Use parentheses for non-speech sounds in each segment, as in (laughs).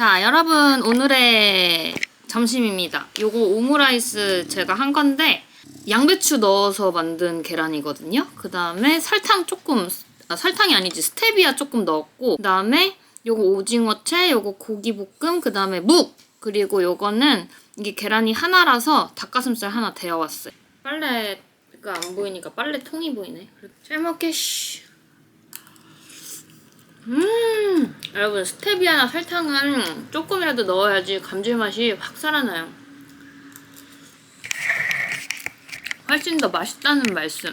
자, 여러분 오늘의 점심입니다. 요거 오므라이스 제가 한 건데 양배추 넣어서 만든 계란이거든요. 그 다음에 설탕 조금 아, 설탕이 아니지 스테비아 조금 넣었고 그 다음에 요거 오징어채, 요거 고기 볶음, 그 다음에 묵 그리고 요거는 이게 계란이 하나라서 닭가슴살 하나 데워왔어요. 빨래가 안 보이니까 빨래 통이 보이네. 잘 먹게 씨. 음, 여러분 스테비아나 설탕은 조금이라도 넣어야지 감질맛이 확 살아나요. 훨씬 더 맛있다는 말씀.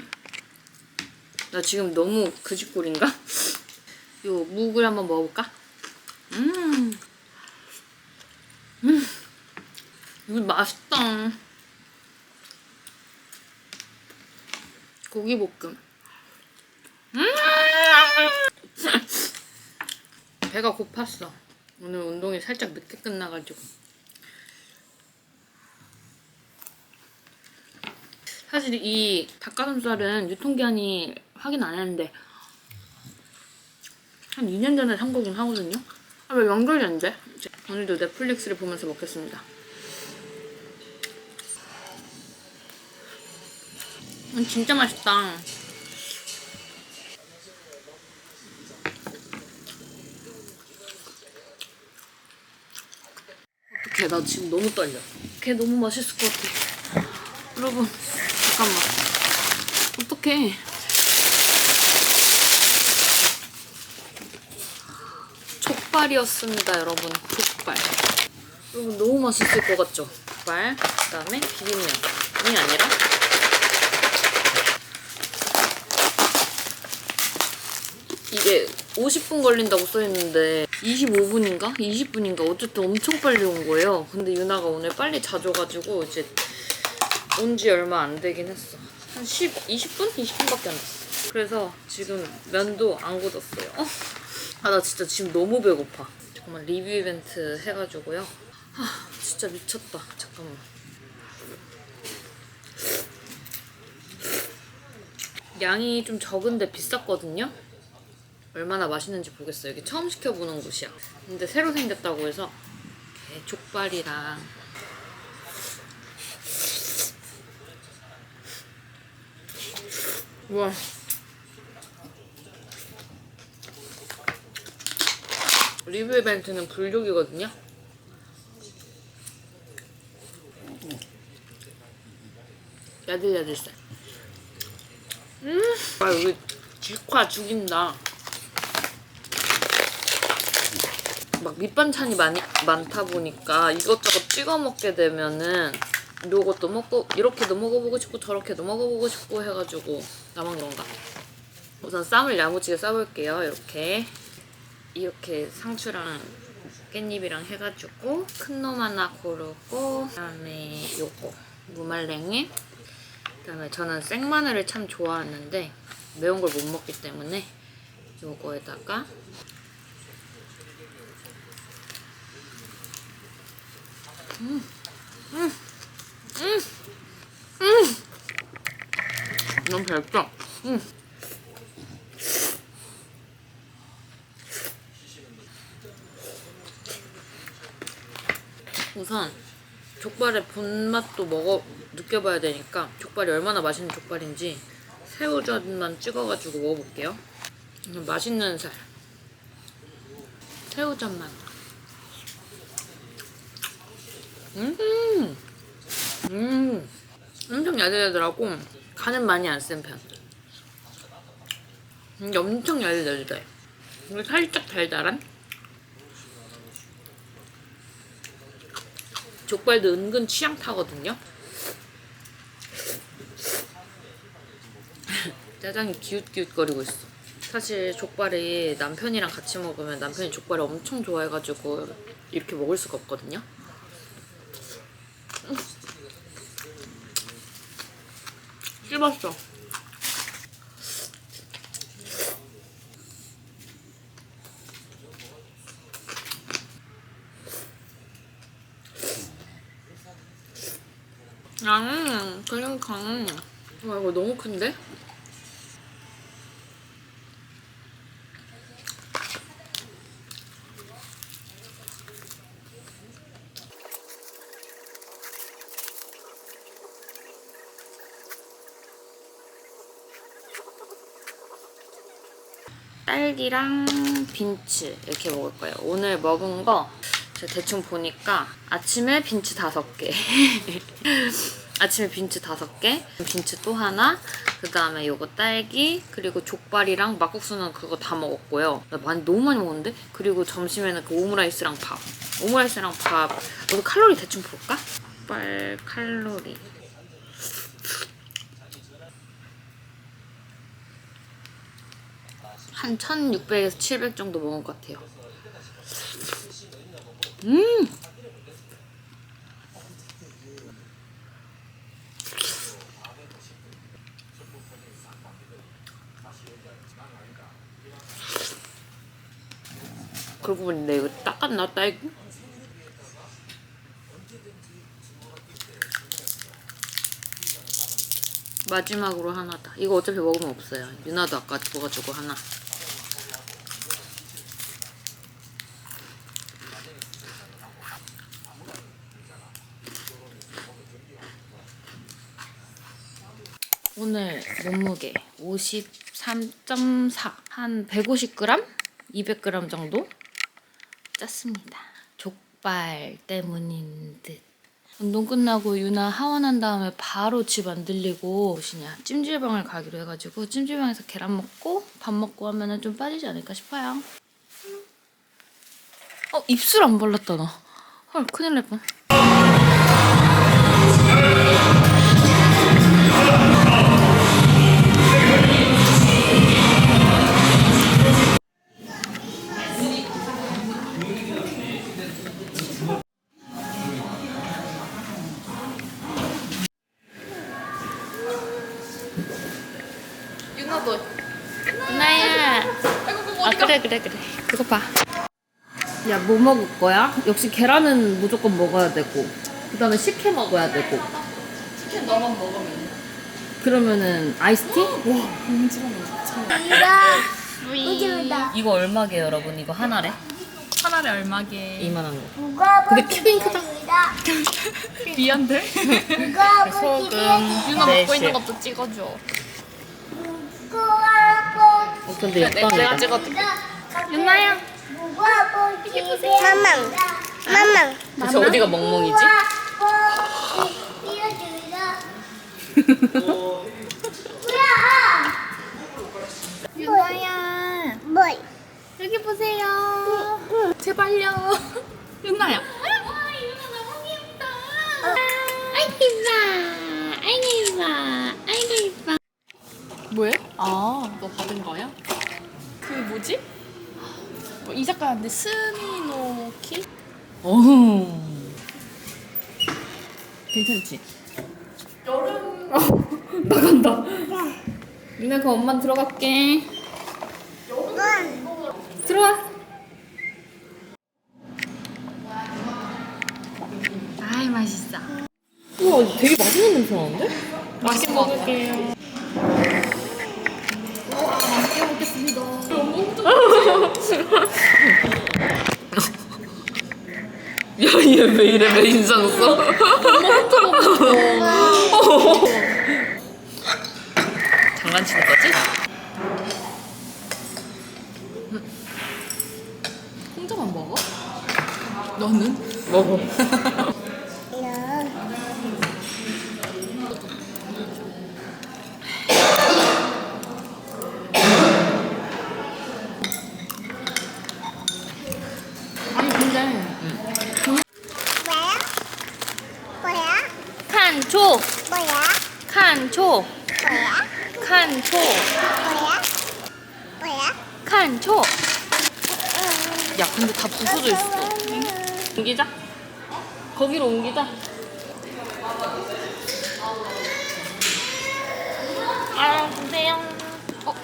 나 지금 너무 그짓골인가? 요 묵을 한번 먹어볼까? 음, 음, 이거 맛있다. 고기 볶음. 음. 배가 고팠어. 오늘 운동이 살짝 늦게 끝나가지고. 사실 이 닭가슴살은 유통기한이 확인 안 했는데 한 2년 전에 산 거긴 하거든요. 아, 왜 연결된대? 이제 오늘도 넷플릭스를 보면서 먹겠습니다. 음, 진짜 맛있다. 어떡해, 나 지금 너무 떨려. 걔 너무 맛있을 것 같아. 여러분, 잠깐만. 어떡해. 족발이었습니다, 여러분. 족발. 여러분, 너무 맛있을 것 같죠? 족발, 그 다음에 비빔면이 아니라 이게 50분 걸린다고 써있는데 25분인가? 20분인가? 어쨌든 엄청 빨리 온 거예요. 근데 유나가 오늘 빨리 자줘 가지고 이제 온 지 얼마 안 되긴 했어. 한 10, 20분? 20분밖에 안 됐어. 그래서 지금 면도 안 굳었어요. 어? 아, 나 진짜 지금 너무 배고파. 잠깐만 리뷰 이벤트 해가지고요. 아, 진짜 미쳤다. 잠깐만. 양이 좀 적은데 비쌌거든요? 얼마나 맛있는지 보겠어요. 여기 처음 시켜보는 곳이야. 근데 새로 생겼다고 해서 족발이랑 우와. 리뷰 이벤트는 불족이거든요. 야들야들살. 음, 아 여기 직화 죽인다. 막 밑반찬이 많이 많다 보니까 이것저것 찍어 먹게 되면은 요것도 먹고 이렇게도 먹어보고 싶고 저렇게도 먹어보고 싶고 해가지고 나만 그런가? 우선 쌈을 야무지게 싸볼게요. 이렇게 이렇게 상추랑 깻잎이랑 해가지고 큰 놈 하나 고르고 그다음에 요거 무말랭이 그다음에 저는 생마늘을 참 좋아하는데 매운 걸 못 먹기 때문에 요거에다가 너무 맵죠? 음. 우선 족발의 본맛도 먹어 느껴봐야 되니까 족발이 얼마나 맛있는 족발인지 새우젓만 찍어가지고 먹어볼게요. 음, 맛있는 살 새우젓만 음, 음, 엄청 야들야들하고 간은 많이 안센 편. 이게 엄청 야들야들해. 이거 살짝 달달한? 족발도 은근 취향 타거든요. (laughs) 짜장이 기웃기웃거리고 있어. 사실 족발이 남편이랑 같이 먹으면 남편이 족발을 엄청 좋아해가지고 이렇게 먹을 수가 없거든요. 씹었어. 아, 그러니까. 와, 이거 너무 큰데? 딸기랑 빈츠 이렇게 먹을 거예요. 오늘 먹은 거 제가 대충 보니까 아침에 빈츠 다섯 개. (laughs) 아침에 빈츠 다섯 개, 빈츠 또 하나, 그 다음에 요거 딸기, 그리고 족발이랑 막국수는 그거 다 먹었고요. 나 많이 너무 많이 먹었는데? 그리고 점심에는 그 오므라이스랑 밥. 오므라이스랑 밥. 너도 칼로리 대충 볼까? 족발 칼로리. 한 1600에서 700 정도 먹은 것 같아요. 음! 그러고 보니 내 이거 닦았나 딸기? 마지막으로 하나다. 이거 어차피 먹으면 없어요. 유나도 아까 줘가지고 하나. 오늘 몸무게 53.4. 한 150g? 200g 정도? 짰습니다. 족발 때문인 듯. 운동 끝나고 유나 하원한 다음에 바로 집 안 들리고 무엇이냐 찜질방을 가기로 해가지고 찜질방에서 계란 먹고 밥 먹고 하면은 좀 빠지지 않을까 싶어요. 어 입술 안 발랐다 나. 헐 큰일 날 뻔. 유나도 유나야. 아 그래 그래 그래. 그거 봐. 야 뭐 먹을 거야? 역시 계란은 무조건 먹어야 되고 그다음에 식혜 먹어야 되고 치킨 너만 먹으면 그러면은 아이스티? 우주다. 이거 얼마게 여러분? 이거 하나래? 하나에 얼마게 이만한 거. 근데 키링 크다. (laughs) 미안데 (laughs) 소금 유나 네, 먹고 있는 실. 것도 찍어줘 어, 근데 내, 역광이다. 내가 유나야. 누가 보기 마망 마망 저 어디가 멍멍이지? (laughs) 유나야. 뭐? 여기 보세요. 제발요. 유나야. 아이고 이뻐 아이고 이뻐 아이고 이뻐 뭐해? 아 너 받은 거야? 그 뭐지? 뭐이 작가인데 스미노키? 어흥. 괜찮지? 여름 (laughs) 나간다. 유나 그 엄마 들어갈게. 들어와. 아이 맛있어 우와 되게 맛있는 냄새 나는데? 맛있게 먹을게요 야 얘 왜 이래 왜 인상 써? 장난치는 거지? 혼자만 먹어? 너는? 먹어. (laughs) 아니 근데 뭐야? 뭐야? 칸초, 뭐야? 칸초, 뭐야? 칸초, 뭐야? 뭐야? 칸초. 야 근데 다 부서져 있어. 옮기자. 거기로 옮기자. 아 보세요. 어.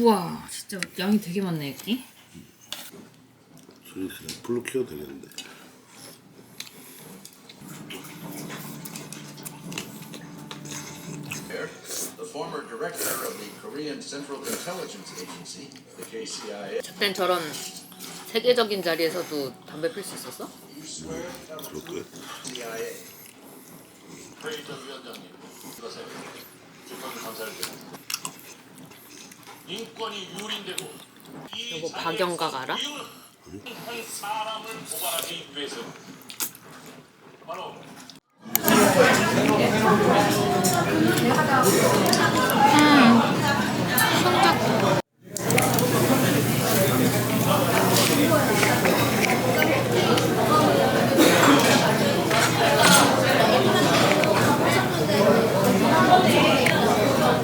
(laughs) 우와 진짜 양이 되게 많네 여기. 저기 그냥 불로 키워도 되겠는데. the former director of the Korean Central Intelligence Agency, the KCIA. 그땐 저런 세계적인 자리에서도 담배 필 수 있었어? 그럴까요? CIA. 크레이턴 위원장님, 이것에 깊은 감사를 드립니다. 인권이 유린되고 이 이거 박영각 알아? 한 사람을 고발하기 위해서 바로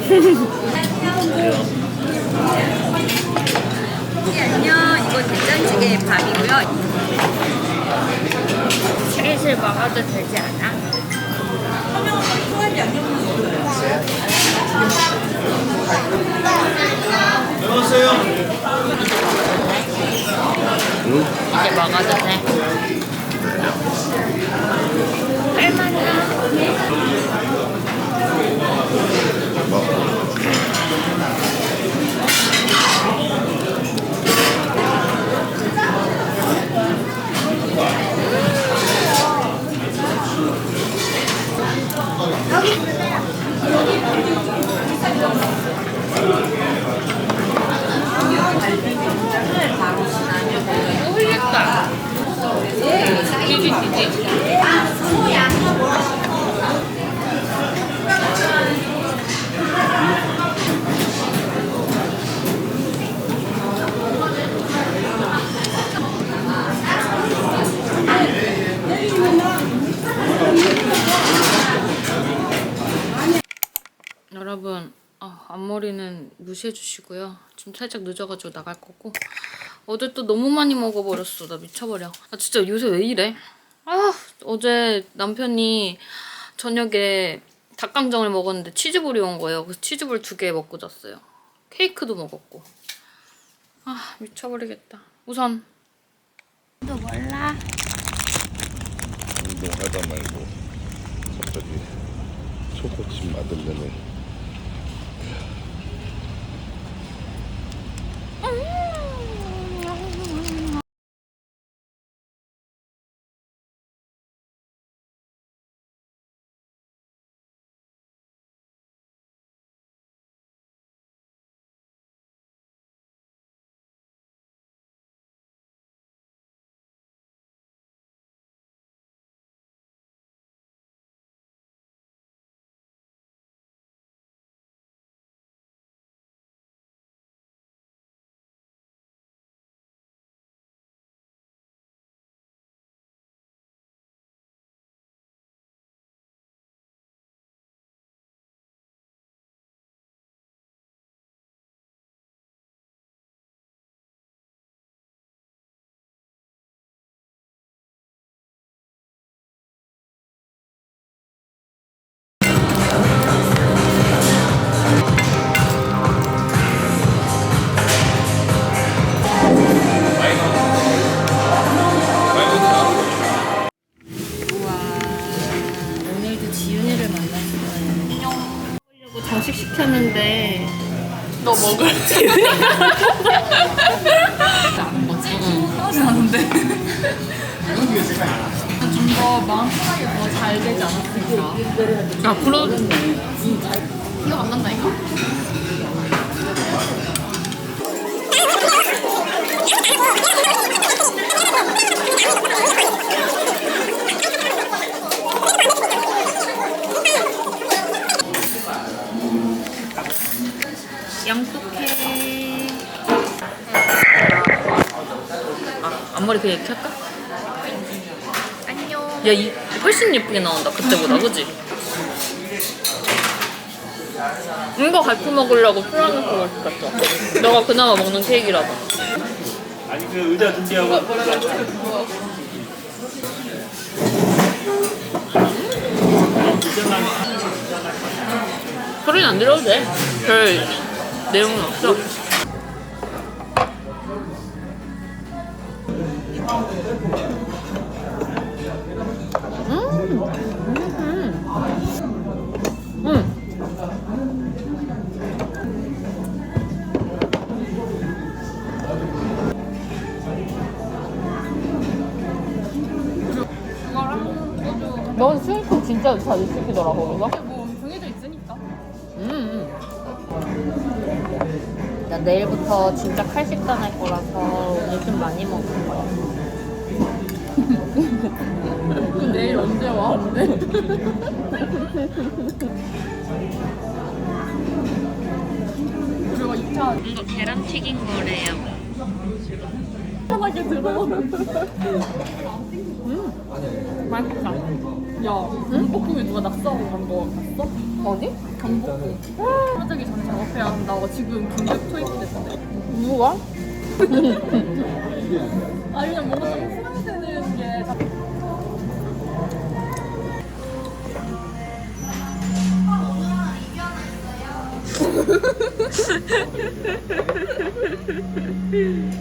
(laughs) 안녕. 이거 된장찌개 밥이고요. 슬슬 먹어도 되지 않아? 이제 먹어도 돼. 맛있다. 디디 디디. 여러분 아, 앞머리는 무시해 주시고요. 지금 살짝 늦어가지고 나갈 거고 어제 또 너무 많이 먹어버렸어. 나 미쳐버려. 아 진짜 요새 왜 이래? 아 어제 남편이 저녁에 닭강정을 먹었는데 치즈볼이 온 거예요. 그래서 치즈볼 두 개 먹고 잤어요. 케이크도 먹었고. 아 미쳐버리겠다. 우선 운동하다 말고 갑자기 초코칩 맞으면은 하나도 않은데. 좀 더 마음 편하게 더 잘 되지 않았을까? 앞으로 기억 안 난다니까? 양똑 앞머리 그냥 이렇게 할까? 안녕. 야, 이 훨씬 예쁘게 나온다. 그때보다, (laughs) 그지? 이거 같이 먹으려고 플라는 거 시켰어. 너가 그나마 먹는 케이크라서. 아니 그 의자 준비하고 소리는 안 들어도 돼. 별 내용은 없어. 음. 음. 진짜 자주 시키더라고 거기서. 뭐 정해져 있으니까. 음. 나 내일부터 진짜 칼식단 할 거라서 오늘 좀 많이 먹을 거야. 우리가 2차 이거 계란 튀긴 거래요. 편하게 들어. 맛있다. 야, 경복궁에 누가 낙서하고 간 거 봤어? 어디? 경복궁. 하자기 전에 작업해야 한다고 지금 긴급 투입됐대. 누가? 아, 그냥 뭔가 좀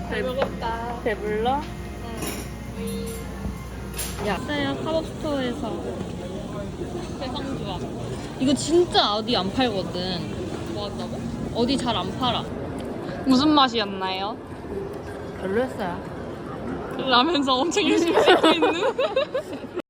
배고파. 배불러? 야, 있어요. 팝업스토어에서. 세상주아. 이거 진짜 어디 안 팔거든. 뭐 한다고? 어디 잘 안 팔아. 무슨 맛이었나요? 별로였어요. 라면서 엄청 열심히 찍고 있는. (laughs)